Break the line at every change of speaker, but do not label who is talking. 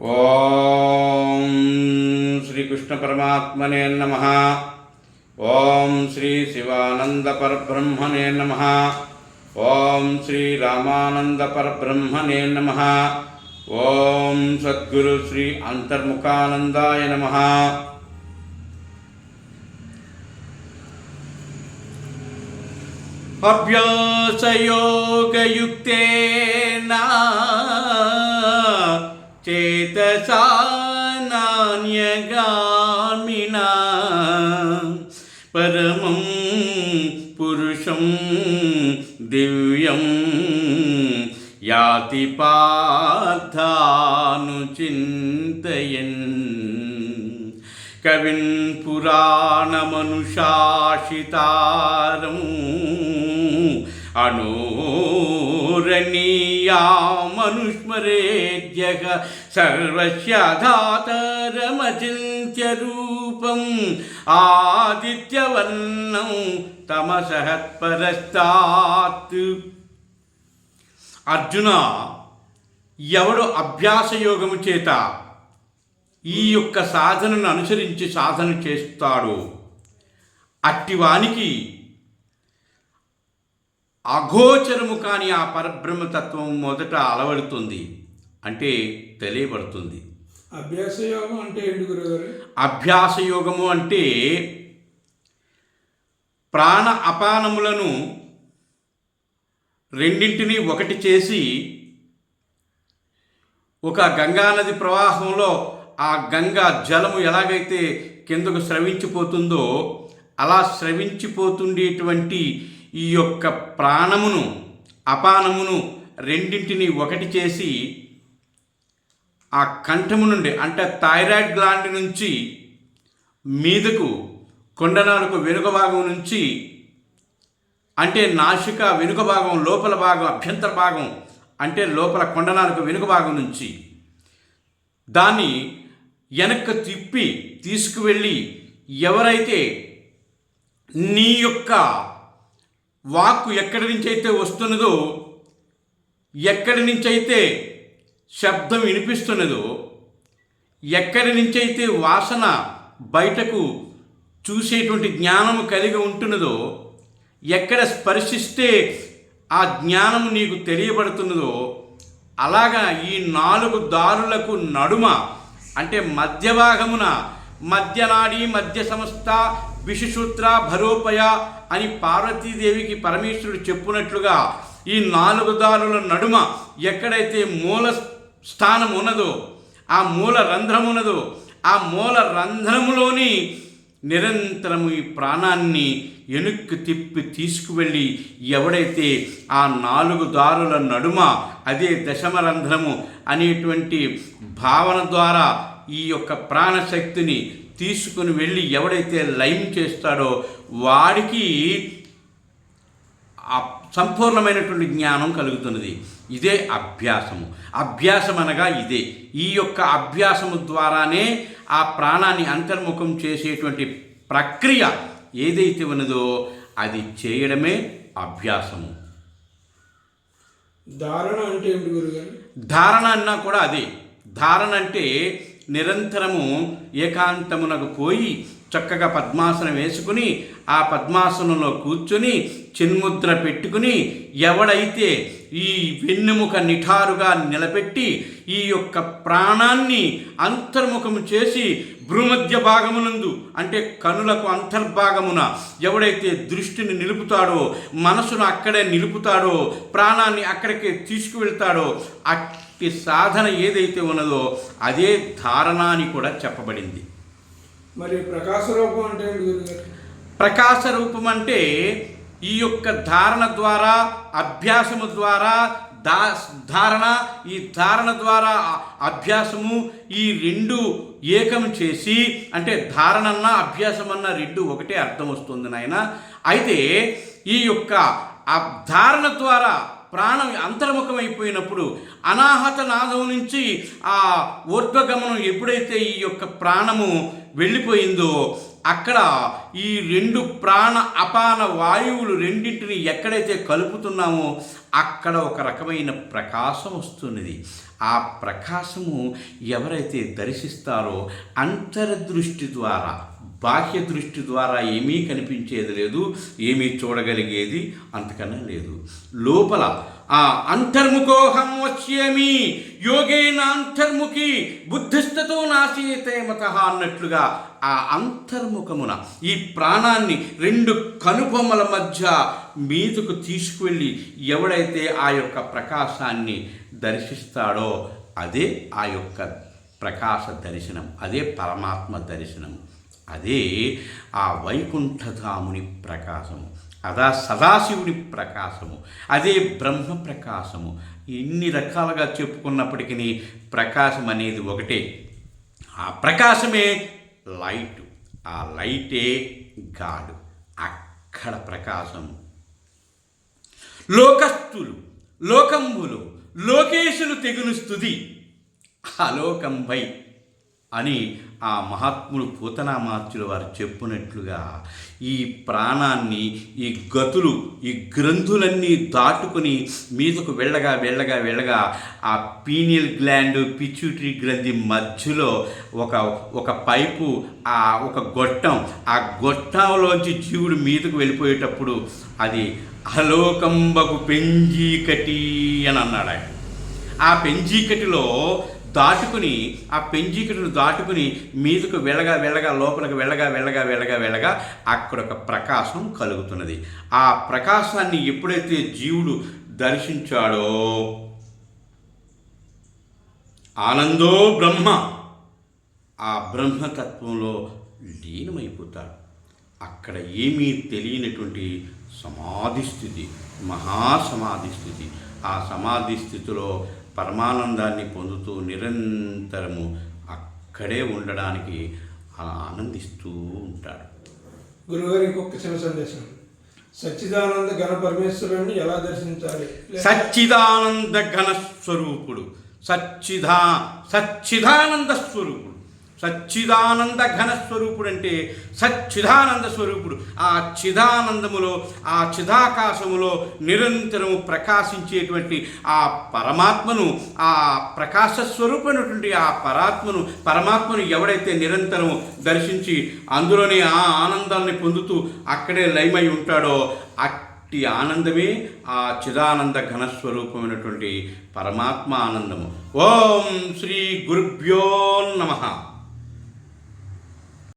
ఓం శ్రీకృష్ణ పరమాత్మనే నమ. ఓం శ్రీ శివానంద పరబ్రహ్మణే నమ. ఓం శ్రీ రామానంద పరబ్రహ్మణే నమ. ఓం సద్గురు శ్రీ అంతర్ముఖానందాయ నమ. అభ్యాసయోగయుక్తేనా పురుషం దివ్యం యాతి పార్థాను చింతయన్ కవిన్ పురాణమనుశాసితారం అనోరణీయామనుస్మరేద్యగ సర్వస్యాధాతరమచింత్య రూపం ఆదిత్యవర్ణం తమసహత్పరస్తాత్ అర్జున ఎవడు అభ్యాస యోగము చేత ఈ యొక్క సాధనను అనుసరించి సాధన చేస్తాడో అట్టివానికి అగోచరము కాని ఆ పరబ్రహ్మతత్వం మొదట అలవడుతుంది అంటే తెలియబడుతుంది.
అభ్యాస యోగం అంటే
అభ్యాస యోగము అంటే ప్రాణ అపానములను రెండింటినీ ఒకటి చేసి ఒక గంగానది ప్రవాహంలో ఆ గంగా జలము ఎలాగైతే కిందకు స్రవించిపోతుందో అలా స్రవించిపోతుండేటువంటి ఈ యొక్క ప్రాణమును అపానమును రెండింటిని ఒకటి చేసి ఆ కంఠము నుండి అంటే థైరాయిడ్ గ్లాండ్ నుంచి మీదకు కొండనాలకు వెనుక భాగం నుంచి అంటే నాసిక వెనుక భాగం లోపల భాగం అభ్యంతర భాగం అంటే లోపల కొండనాలకు వెనుక భాగం నుంచి దాన్ని వెనక్కి తిప్పి తీసుకువెళ్ళి ఎవరైతే నీ యొక్క వాక్కు ఎక్కడి నుంచి అయితే వస్తున్నదో ఎక్కడి నుంచి అయితే శబ్దం వినిపిస్తున్నదో ఎక్కడి నుంచి అయితే వాసన బయటకు చూసేటువంటి జ్ఞానము కలిగి ఉంటున్నదో ఎక్కడ స్పర్శిస్తే ఆ జ్ఞానం నీకు తెలియబడుతున్నదో అలాగా ఈ నాలుగు దారులకు నడుమ అంటే మధ్య భాగమున మధ్యనాడి మధ్య సంస్థ విషసూత్ర భరోపయ అని పార్వతీదేవికి పరమేశ్వరుడు చెప్పునట్లుగా ఈ నాలుగు దారుల నడుమ ఎక్కడైతే మూల స్థానం ఉన్నదో ఆ మూల రంధ్రం ఉన్నదో ఆ మూల రంధ్రములోని నిరంతరము ఈ ప్రాణాన్ని వెనుక్కి తిప్పి తీసుకువెళ్ళి ఎవడైతే ఆ నాలుగు దారుల నడుమ అదే దశమరంధ్రము అనేటువంటి భావన ద్వారా ఈ యొక్క ప్రాణశక్తిని తీసుకుని వెళ్ళి ఎవడైతే లయం చేస్తాడో వాడికి సంపూర్ణమైనటువంటి జ్ఞానం కలుగుతున్నది. ఇదే అభ్యాసము. అభ్యాసం అనగా ఇదే. ఈ యొక్క అభ్యాసము ద్వారానే ఆ ప్రాణాన్ని అంతర్ముఖం చేసేటువంటి ప్రక్రియ ఏదైతే ఉన్నదో అది చేయడమే అభ్యాసము.
ధారణ అంటే ఏంటి గురుగారు?
ధారణ అన్నా కూడా అదే. ధారణ అంటే నిరంతరము ఏకాంతమునకు పోయి చక్కగా పద్మాసనం వేసుకుని ఆ పద్మాసనంలో కూర్చుని చిన్ముద్ర పెట్టుకుని ఎవడైతే ఈ వెన్నుముక నిఠారుగా నిలబెట్టి ఈ యొక్క ప్రాణాన్ని అంతర్ముఖము చేసి భ్రూమధ్య భాగమునందు అంటే కనులకు అంతర్భాగమున ఎవడైతే దృష్టిని నిలుపుతాడో మనసును అక్కడే నిలుపుతాడో ప్రాణాన్ని అక్కడికే తీసుకువెళ్తాడో అట్టి సాధన ఏదైతే ఉన్నదో అదే ధారణ అని కూడా చెప్పబడింది.
మరి ప్రకాశ రూపం అంటే
ప్రకాశ రూపం అంటే ఈ యొక్క ధారణ ద్వారా అభ్యాసము ద్వారా దా ధారణ ఈ ధారణ ద్వారా అభ్యాసము ఈ రెండు ఏకం చేసి అంటే ధారణన్న అభ్యాసమన్న రెండు ఒకటే అర్థం వస్తుంది నాయన. అయితే ఈ యొక్క ఆ ధారణ ద్వారా ప్రాణం అంతర్ముఖమైపోయినప్పుడు అనాహత నాదం నుంచి ఆ ఊర్ధ్వగమనం ఎప్పుడైతే ఈ యొక్క ప్రాణము వెళ్ళిపోయిందో అక్కడ ఈ రెండు ప్రాణ అపాన వాయువులు రెండింటిని ఎక్కడైతే కలుపుతున్నామో అక్కడ ఒక రకమైన ప్రకాశం వస్తున్నది. ఆ ప్రకాశము ఎవరైతే దర్శిస్తారో అంతర్దృష్టి ద్వారా బాహ్య దృష్టి ద్వారా ఏమీ కనిపించేది లేదు ఏమీ చూడగలిగేది అంతకన్నా లేదు. లోపల ఆ అంతర్ముఖోహం వచ్చేమి? యోగేన అంతర్ముఖి బుద్ధిస్థతో నాశీతే మత అన్నట్లుగా ఆ అంతర్ముఖమున ఈ ప్రాణాన్ని రెండు కనుబొమ్మల మధ్య మీదకు తీసుకువెళ్ళి ఎవడైతే ఆ యొక్క ప్రకాశాన్ని దర్శిస్తాడో అదే ఆ యొక్క ప్రకాశ దర్శనం అదే పరమాత్మ దర్శనం అదే ఆ వైకుంఠధాముని ప్రకాశము అదా సదాశివుని ప్రకాశము అదే బ్రహ్మ ప్రకాశము. ఎన్ని రకాలుగా చెప్పుకున్నప్పటికీ ప్రకాశం అనేది ఒకటే. ఆ ప్రకాశమే లైట్ ఆ లైటే గాడు అక్కడ ప్రకాశం. లోకస్తులు లోకంబులు లోకేశులు తెగులుస్తుంది స్థుతి అలోకంబై అని ఆ మహాత్ముడు పూతనామాత్యుల వారు చెప్పినట్లుగా ఈ ప్రాణాన్ని ఈ గతులు ఈ గ్రంథులన్నీ దాటుకుని మీదకు వెళ్ళగా వెళ్ళగా వెళ్ళగా ఆ పీనియల్ గ్లాండ్ పిచ్యూటరీ గ్రంథి మధ్యలో ఒక ఒక పైపు ఆ ఒక గొట్టం ఆ గొట్టంలోంచి జీవుడు మీదకు వెళ్ళిపోయేటప్పుడు అది అలోకంబకు పెంజీకటి అని అన్నాడు ఆయన ఆ పెంజీకటిలో దాటుకుని ఆ పెంజీకుడిని దాటుకుని మీదకు వెళ్ళగా వెళ్ళగా లోపలికి వెళ్ళగా వెళ్ళగా వెళ్ళగా వెళ్ళగా అక్కడ ఒక ప్రకాశం కలుగుతున్నది. ఆ ప్రకాశాన్ని ఎప్పుడైతే జీవుడు దర్శించాడో ఆనందో బ్రహ్మ ఆ బ్రహ్మతత్వంలో లీనమైపోతాడు. అక్కడ ఏమీ తెలియనటువంటి సమాధి స్థితి మహాసమాధి స్థితి ఆ సమాధి స్థితిలో పరమానందాన్ని పొందుతూ నిరంతరము అక్కడే ఉండడానికి ఆనందిస్తూ ఉంటాడు.
గురుగారు ఇంకొక చిన్న సందేశం. సచ్చిదానంద ఘన పరమేశ్వరుని ఎలా దర్శించాలి?
సచ్చిదానంద ఘన స్వరూపుడు. సచ్చిదా సచ్చిదానంద స్వరూపుడు. సచ్చిదానంద ఘన స్వరూపుడు అంటే సచ్చిదానంద స్వరూపుడు. ఆ చిదానందములో ఆ చిదాకాశములో నిరంతరము ప్రకాశించేటువంటి ఆ పరమాత్మను ఆ ప్రకాశ స్వరూపమైనటువంటి ఆ పరాత్మను పరమాత్మను ఎవడైతే నిరంతరం దర్శించి అందులోనే ఆ ఆనందాన్ని పొందుతూ అక్కడే లయమై ఉంటాడో అట్టి ఆనందమే ఆ చిదానంద ఘనస్వరూపమైనటువంటి పరమాత్మ ఆనందము ఓం శ్రీ గురుభ్యో నమః.